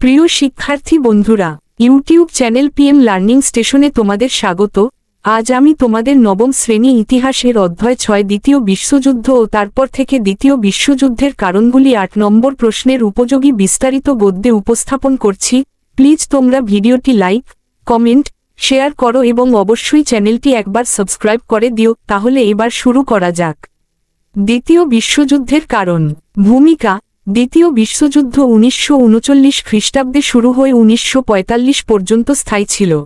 প্রিয় শিক্ষার্থী বন্ধুরা, ইউটিউব চ্যানেল পিএম লার্নিং স্টেশনে তোমাদের স্বাগত। আজ আমি তোমাদের নবম শ্রেণি ইতিহাসের অধ্যায় ছয়, দ্বিতীয় বিশ্বযুদ্ধ ও তারপর থেকে দ্বিতীয় বিশ্বযুদ্ধের কারণগুলি আট নম্বর প্রশ্নের উপযোগী বিস্তারিত গদ্যে উপস্থাপন করছি। প্লিজ তোমরা ভিডিওটি লাইক, কমেন্ট, শেয়ার করো এবং অবশ্যই চ্যানেলটি একবার সাবস্ক্রাইব করে দিও, তাহলে এবার শুরু করা যাক। দ্বিতীয় বিশ্বযুদ্ধের কারণ, ভূমিকা দ্বিতীয় বিশ্বযুদ্ধ উনিশশো উনচল্লিশ খ্রিস্টাব্দে শুরু হয়ে উনিশশো পঁয়তাল্লিশ পর্যন্ত স্থায়ী ছিল।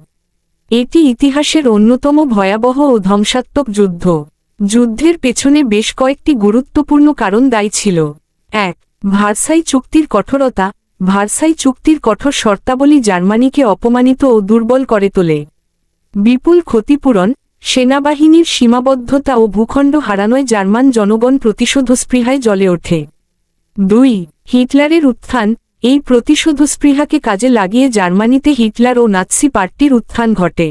এটি ইতিহাসের অন্যতম ভয়াবহ ও ধ্বংসাত্মক যুদ্ধ। যুদ্ধের পেছনে বেশ কয়েকটি গুরুত্বপূর্ণ কারণ দায়ী ছিল। এক, ভার্সাই চুক্তির কঠোরতা। ভার্সাই চুক্তির কঠোর শর্তাবলী জার্মানিকে অপমানিত ও দুর্বল করে তোলে। বিপুল ক্ষতিপূরণ, সেনাবাহিনীর সীমাবদ্ধতা ও ভূখণ্ড হারানোয় জার্মান জনগণ প্রতিশোধস্পৃহায় জ্বলে ওঠে। দুই, হিটলারের উত্থান, এই প্রতিশোধস্পৃহাকে কাজে লাগিয়ে জার্মানিতে হিটলার ও নাৎসি পার্টির উত্থান ঘটে।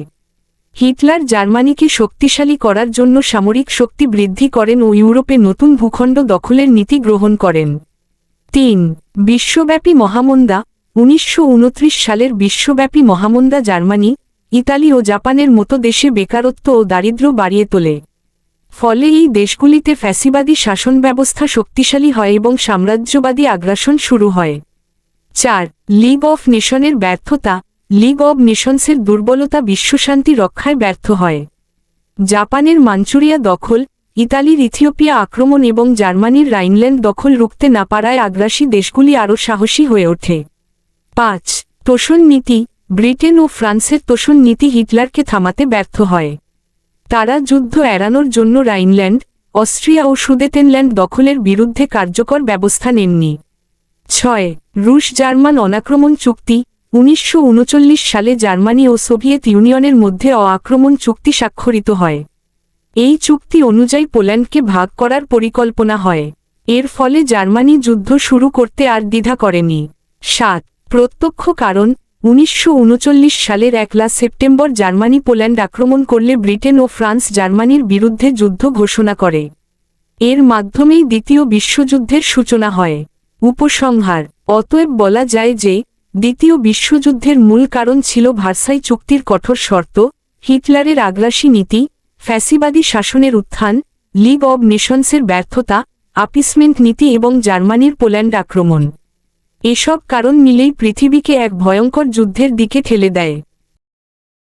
হিটলার জার্মানিকে শক্তিশালী করার জন্য সামরিক শক্তি বৃদ্ধি করেন ও ইউরোপে নতুন ভূখণ্ড দখলের নীতি গ্রহণ করেন। তিন, বিশ্বব্যাপী মহামন্দা, উনিশশো উনত্রিশ সালের বিশ্বব্যাপী মহামন্দা জার্মানি, ইতালি ও জাপানের মতো দেশে বেকারত্ব ও দারিদ্র্য বাড়িয়ে তোলে। ফলে এই দেশগুলিতে ফ্যাসিবাদী শাসন ব্যবস্থা শক্তিশালী হয় এবং সাম্রাজ্যবাদী আগ্রাসন শুরু হয়। চার, লিগ অফ নেশনের ব্যর্থতা, লিগ অব নেশনসের দুর্বলতা বিশ্বশান্তি রক্ষায় ব্যর্থ হয়। জাপানের মাঞ্চুরিয়া দখল, ইতালির ইথিওপিয়া আক্রমণ এবং জার্মানির রাইনল্যান্ড দখল রুখতে না পারায় আগ্রাসী দেশগুলি আরও সাহসী হয়ে ওঠে। পাঁচ, তোষণ নীতি, ব্রিটেন ও ফ্রান্সের তোষণ নীতি হিটলারকে থামাতে ব্যর্থ হয়। তারা যুদ্ধ এড়ানোর জন্য রাইনল্যান্ড, অস্ট্রিয়া ও সুদেতেনল্যান্ড দখলের বিরুদ্ধে কার্যকর ব্যবস্থা নেননি। ছয় রুশ জার্মান অনাক্রমণ চুক্তি, উনিশশো উনচল্লিশ সালে জার্মানি ও সোভিয়েত ইউনিয়নের মধ্যে অআক্রমণ চুক্তি স্বাক্ষরিত হয়। এই চুক্তি অনুযায়ী পোল্যান্ডকে ভাগ করার পরিকল্পনা হয়। এর ফলে জার্মানি যুদ্ধ শুরু করতে আর দ্বিধা করেনি। সাত, প্রত্যক্ষ কারণ উনিশশো উনচল্লিশ সালের একলা সেপ্টেম্বর জার্মানি পোল্যান্ড আক্রমণ করলে ব্রিটেন ও ফ্রান্স জার্মানির বিরুদ্ধে যুদ্ধ ঘোষণা করে। এর মাধ্যমেই দ্বিতীয় বিশ্বযুদ্ধের সূচনা হয়। উপসংহার, অতএব বলা যায় যে, দ্বিতীয় বিশ্বযুদ্ধের মূল কারণ ছিল ভার্সাই চুক্তির কঠোর শর্ত, হিটলারের আগ্রাসী নীতি, ফ্যাসিবাদী শাসনের উত্থান, লিগ অব নেশনসের ব্যর্থতা, আপিসমেন্ট নীতি এবং জার্মানির পোল্যান্ড আক্রমণ। এসব কারণ মিলেই পৃথিবীকে এক ভয়ঙ্কর যুদ্ধের দিকে ঠেলে দেয়।